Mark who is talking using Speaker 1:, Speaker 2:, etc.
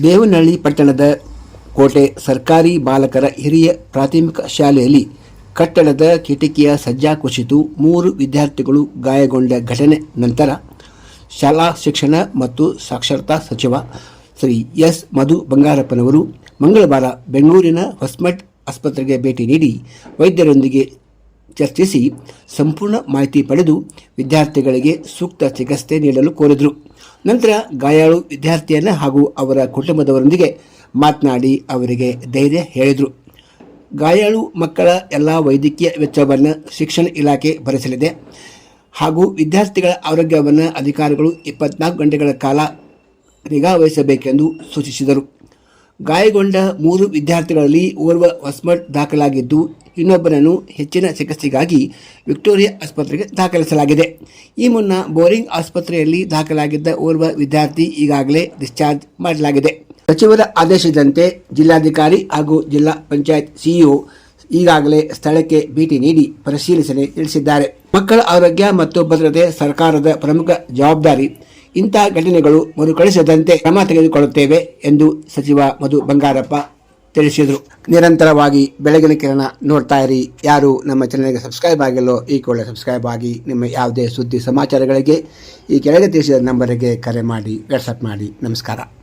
Speaker 1: ದೇವನಹಳ್ಳಿ ಪಟ್ಟಣದ ಕೋಟೆ ಸರ್ಕಾರಿ ಬಾಲಕರ ಹಿರಿಯ ಪ್ರಾಥಮಿಕ ಶಾಲೆಯಲ್ಲಿ ಕಟ್ಟಡದ ಕಿಟಕಿಯ ಸಜ್ಜಾ ಕುಸಿತು ಮೂರು ವಿದ್ಯಾರ್ಥಿಗಳು ಗಾಯಗೊಂಡ ಘಟನೆ ನಂತರ ಶಾಲಾ ಶಿಕ್ಷಣ ಮತ್ತು ಸಾಕ್ಷರತಾ ಸಚಿವ ಶ್ರೀ ಎಸ್ ಮಧು ಬಂಗಾರಪ್ಪನವರು ಮಂಗಳವಾರ ಬೆಂಗಳೂರಿನ ಹೊಸ್ಮಠ್ ಆಸ್ಪತ್ರೆಗೆ ಭೇಟಿ ನೀಡಿ ವೈದ್ಯರೊಂದಿಗೆ ಚರ್ಚಿಸಿ ಸಂಪೂರ್ಣ ಮಾಹಿತಿ ಪಡೆದು ವಿದ್ಯಾರ್ಥಿಗಳಿಗೆ ಸೂಕ್ತ ಚಿಕಿತ್ಸೆ ನೀಡಲು ಕೋರಿದರು. ನಂತರ ಗಾಯಾಳು ವಿದ್ಯಾರ್ಥಿಯನ್ನ ಹಾಗೂ ಅವರ ಕುಟುಂಬದವರೊಂದಿಗೆ ಮಾತನಾಡಿ ಅವರಿಗೆ ಧೈರ್ಯ ಹೇಳಿದರು. ಗಾಯಾಳು ಮಕ್ಕಳ ಎಲ್ಲ ವೈದ್ಯಕೀಯ ವೆಚ್ಚವನ್ನು ಶಿಕ್ಷಣ ಇಲಾಖೆ ಭರಿಸಲಿದೆ ಹಾಗೂ ವಿದ್ಯಾರ್ಥಿಗಳ ಆರೋಗ್ಯವನ್ನು ಅಧಿಕಾರಿಗಳು ಇಪ್ಪತ್ನಾಲ್ಕು ಗಂಟೆಗಳ ಕಾಲ ನಿಗಾ ವಹಿಸಬೇಕೆಂದು ಸೂಚಿಸಿದರು. ಗಾಯಗೊಂಡ ಮೂರು ವಿದ್ಯಾರ್ಥಿಗಳಲ್ಲಿ ಓರ್ವ ಹೊಸ್ಮಟ್ ದಾಖಲಾಗಿದ್ದು ಇನ್ನೊಬ್ಬರನ್ನು ಹೆಚ್ಚಿನ ಚಿಕಿತ್ಸೆಗಾಗಿ ವಿಕ್ಟೋರಿಯಾ ಆಸ್ಪತ್ರೆಗೆ ದಾಖಲಿಸಲಾಗಿದೆ. ಈ ಮುನ್ನ ಬೋರಿಂಗ್ ಆಸ್ಪತ್ರೆಯಲ್ಲಿ ದಾಖಲಾಗಿದ್ದ ಓರ್ವ ವಿದ್ಯಾರ್ಥಿ ಈಗಾಗಲೇ ಡಿಸ್ಚಾರ್ಜ್ ಮಾಡಲಾಗಿದೆ. ಸಚಿವರ ಆದೇಶದಂತೆ ಜಿಲ್ಲಾಧಿಕಾರಿ ಹಾಗೂ ಜಿಲ್ಲಾ ಪಂಚಾಯತ್ ಸಿಇಒ ಈಗಾಗಲೇ ಸ್ಥಳಕ್ಕೆ ಭೇಟಿ ನೀಡಿ ಪರಿಶೀಲಿಸಲು ತಿಳಿಸಿದ್ದಾರೆ. ಮಕ್ಕಳ ಆರೋಗ್ಯ ಮತ್ತು ಭದ್ರತೆ ಸರ್ಕಾರದ ಪ್ರಮುಖ ಜವಾಬ್ದಾರಿ ಇಂತಹ ಘಟನೆಗಳು ಮರುಕಳಿಸದಂತೆ ಕ್ರಮ ತೆಗೆದುಕೊಳ್ಳುತ್ತೇವೆ ಎಂದು ಸಚಿವ ಮಧು ಬಂಗಾರಪ್ಪ ತಿಳಿಸಿದರು. ನಿರಂತರವಾಗಿ ಬೆಳಗಿನ ಕಿರಣ ನೋಡ್ತಾ ಇರಿ. ಯಾರು ನಮ್ಮ ಚಾನಲ್ಗೆ ಸಬ್ಸ್ಕ್ರೈಬ್ ಆಗಿಲ್ಲೋ ಈ ಕೂಡಲೇ ಸಬ್ಸ್ಕ್ರೈಬ್ ಆಗಿ ನಿಮ್ಮ ಯಾವುದೇ ಸುದ್ದಿ ಸಮಾಚಾರಗಳಿಗೆ ಈ ಕೆಳಗೆ ತಿಳಿಸಿದ ನಂಬರಿಗೆ ಕರೆ ಮಾಡಿ ವಾಟ್ಸಪ್ ಮಾಡಿ. ನಮಸ್ಕಾರ.